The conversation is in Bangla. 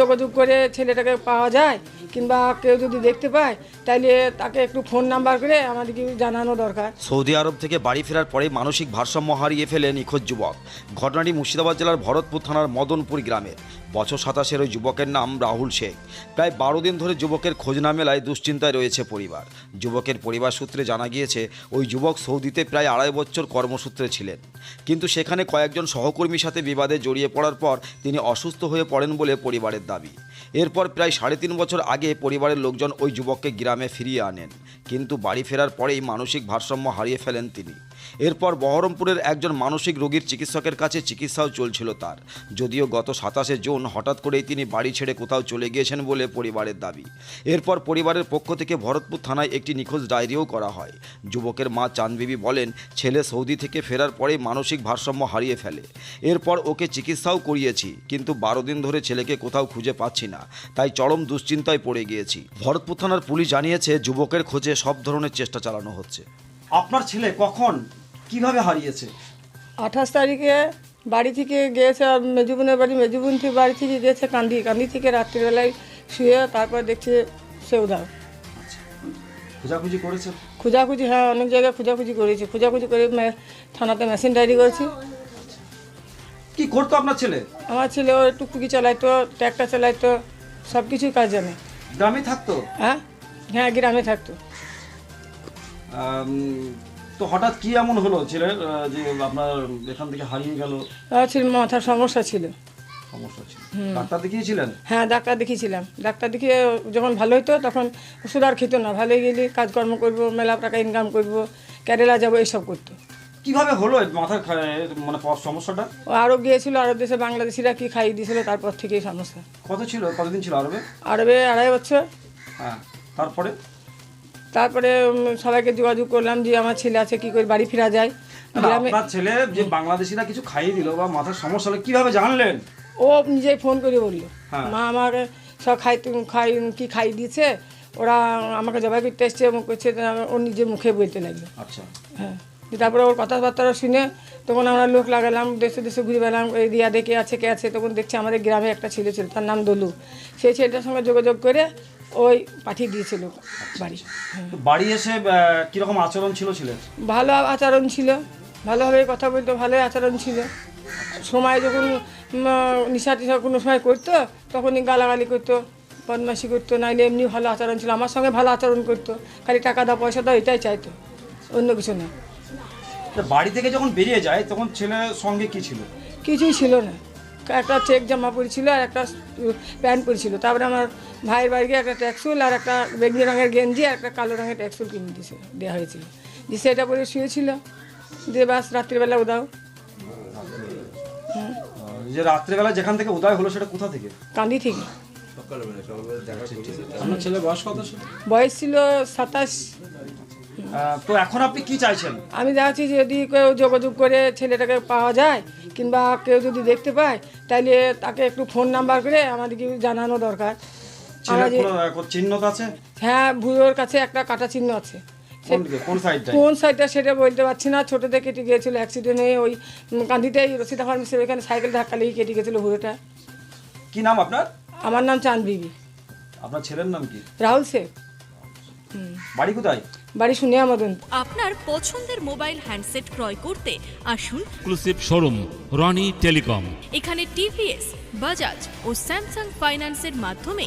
যোগাযোগ করে ছেলেটাকে পাওয়া যায় কিংবা কেউ যদি দেখতে পায় তাহলে তাকে একটু ফোন নাম্বার করে আমাদেরকে জানানো দরকার। সৌদি আরব থেকে বাড়ি ফেরার পরে মানসিক ভারসাম্য হারিয়ে ফেলে নিখোঁজ যুবক। ঘটনাটি মুর্শিদাবাদ জেলার ভরতপুর থানার মদনপুর গ্রামের বছর সাতাশের ওই যুবকের নাম রাহুল শেখ। প্রায় বারো দিন ধরে যুবকের খোঁজ না মেলায় দুশ্চিন্তায় রয়েছে পরিবার। যুবকের পরিবার সূত্রে জানা গিয়েছে, ওই যুবক সৌদিতে প্রায় আড়াই বছর কর্মসূত্রে ছিলেন। কিন্তু সেখানে কয়েকজন সহকর্মীর সাথে বিবাদে জড়িয়ে পড়ার পর তিনি অসুস্থ হয়ে পড়েন বলে পরিবারের দাবি। এরপর প্রায় সাড়ে তিন বছর আগে পরিবারের লোকজন ওই যুবককে গ্রামে ফিরিয়ে আনেন। কিন্তু বাড়ি ফেরার পরেই মানসিক ভারসাম্য হারিয়ে ফেলেন তিনি। এরপর বহরমপুরের একজন মানসিক রোগীর চিকিৎসকের কাছে চিকিৎসাও চলছিল তার। যদিও গত সাতাশে জুন হঠাৎ করেই তিনি বাড়ি ছেড়ে কোথাও চলে গিয়েছেন বলে পরিবারের দাবি। এরপর পরিবারের পক্ষ থেকে ভরতপুর থানায় একটি নিখোঁজ ডায়েরিও করা হয়। যুবকের মা চাঁদবিবি বলেন, ছেলে সৌদি থেকে ফেরার পরেই মানসিক ভারসাম্য হারিয়ে ফেলে। এরপর ওকে চিকিৎসাও করিয়েছি কিন্তু বারো দিন ধরে ছেলেকে কোথাও খুঁজে পাচ্ছি না তাই চরম দুশ্চিন্তায় পড়ে গিয়েছি। ভরতপুর থানার পুলিশ জানিয়েছে যুবকের খোঁজে সব ধরনের চেষ্টা চালানো হচ্ছে। আপনার ছেলে কখন কীভাবে হারিয়েছে? আঠাশ তারিখে বাড়ি থেকে গিয়েছে আর মেজুবনের বাড়ি মেজুবন থেকে বাড়ি থেকে গিয়েছে কান্দি কান্দি থেকে রাত্রিবেলায় শুয়ে তারপর দেখছে সেউদাও খোঁজাখুঁজি করেছে? খোঁজাখুঁজি হ্যাঁ অনেক জায়গায় খোঁজাখুঁজি করেছি। খোঁজাখুঁজি করে থানাতে মেশিন ডায়েরি করেছি। কি করতো আপনার ছেলে? আমার ছেলে ও টুকটুকি চালাইতো ট্র্যাক্টর চালাইতো সব কিছুই কাজ জানে গ্রামে থাকতো? হ্যাঁ? হ্যাঁ গ্রামে থাকতো। তো হঠাৎ কি এমন হলো? ছেলের যে আপনার এখান থেকে হারিয়ে গেল? আমার মাথার সমস্যা ছিল। সমস্যা ছিল। ডাক্তার দেখিয়েছিলেন? হ্যাঁ ডাক্তার দেখিয়েছিলাম। ডাক্তার দেখিয়ে যখন ভালো হতো তখন ওষুধ আর খেতো না। ভালো গেলে কাজকর্ম করব মেলা টাকা ইনকাম করব কেরালা যাব এইসব করতো। কীভাবে হলো মাথার মানে সমস্যাটা? ও আরব গিয়েছিল আরব দেশে বাংলাদেশিরা কি খাইয়ে দিয়েছিল তারপর থেকেই সমস্যা। কত ছিল? কতদিন ছিল আরবে? আরবে আড়াই বছর। হ্যাঁ তারপরে? তারপরে সবাইকে যোগাযোগ করলাম যে আমার ছেলে আছে কি করে বাড়ি ফেরা যায়। আপনার ছেলে যে বাংলাদেশিরা কিছু খাইয়ে দিল বা মাথার সমস্যা হলো কীভাবে জানলেন? ও নিজেই ফোন করে বলল। হ্যাঁ। মা আমাকে সব খাই খাই কি খাই দিয়েছে? ওরা আমাকে জবাই করতে এসছে করছে ও নিজের মুখে বলতে লাগল। আচ্ছা। হ্যাঁ। তারপরে ওর কথাবার্তা শুনে তখন আমরা লোক লাগালাম দেশে দেশে ঘুরে বেড়ালাম এই দিয়া দেখে আছে কে আছে তখন দেখছি আমাদের গ্রামে একটা ছেলে ছিল তার নাম দলু। সেই ছেলেটার সঙ্গে যোগাযোগ করে ওই পাঠিয়ে দিয়েছিল বাড়ি। হ্যাঁ। বাড়ি এসে কীরকম আচরণ ছিল ছেলের? ভালো আচরণ ছিল। ভালোভাবে কথা বলতো ভালোই আচরণ ছিল। সময় যখন নিশা টিশা কোনো সময় করতো তখনই গালাগালি করতো বদমাসি করতো নাইলে এমনি ভালো আচরণ ছিল আমার সঙ্গে ভালো আচরণ করতো খালি টাকা দাও পয়সা দাও এটাই চাইতো অন্য কিছু না। বাড়ি থেকে যখন বেরিয়ে যায় তখন ছেলের সঙ্গে কি ছিল? কিছুই ছিল না। একটা চেক জামা পরেছিল আর একটা প্যান্ট পরেছিল তারপরে আমার ভাইয়ের বাড়ি গিয়ে একটা ট্যাক্সুল আর একটা বেগনি রঙের গেঞ্জি আর একটা কালো রঙের ট্যাক্সুল কিনে দিয়েছে দেওয়া হয়েছিল। যে সেটা পরে শুয়েছিল। দিয়ে বাস রাত্রিবেলা আহ, যে রাত্রেবেলা যেখান থেকে উদয় হলো সেটা কোথা থেকে? কান্দি থেকে। আপনার ছেলে বয়স কত বয়স ছিল সাতাশ। তো এখন আপনি কি চাইছেন? আমি চাচ্ছি যদি কেউ যোগাযোগ করে ছেলেটাকে পাওয়া যায় কিংবা কেউ যদি দেখতে পায় তাহলে তাকে একটু ফোন নাম্বার করে আমাদেরকে জানানো দরকার। চিহ্ন আছে? হ্যাঁ ভুয়োর কাছে একটা কাটা চিহ্ন আছে। কোন সাইডটা সেটা বলতে পারছি না। ছোটোতে কেটে গিয়েছিল অ্যাক্সিডেন্ট হয়ে ওই উম, কান্দিতেই রসিদা ফার্মেসির ওইখানে সাইকেল ধাক্কা লেগে কেটে গেছিল ভুয়োটা কি নাম আপনার? আমার নাম চাঁদ বিবি। আপনার ছেলের নাম কি? রাহুল শেখ বাড়ি কোথায়? বাড়ি শুনিয়া মদন। আপনার পছন্দের মোবাইল হ্যান্ডসেট ক্রয় করতে আসুন। এক্সক্লুসিভ শোরুম রনি টেলিকম এখানে টিভিএস বাজাজ ও স্যামসাং ফাইন্যান্সের মাধ্যমে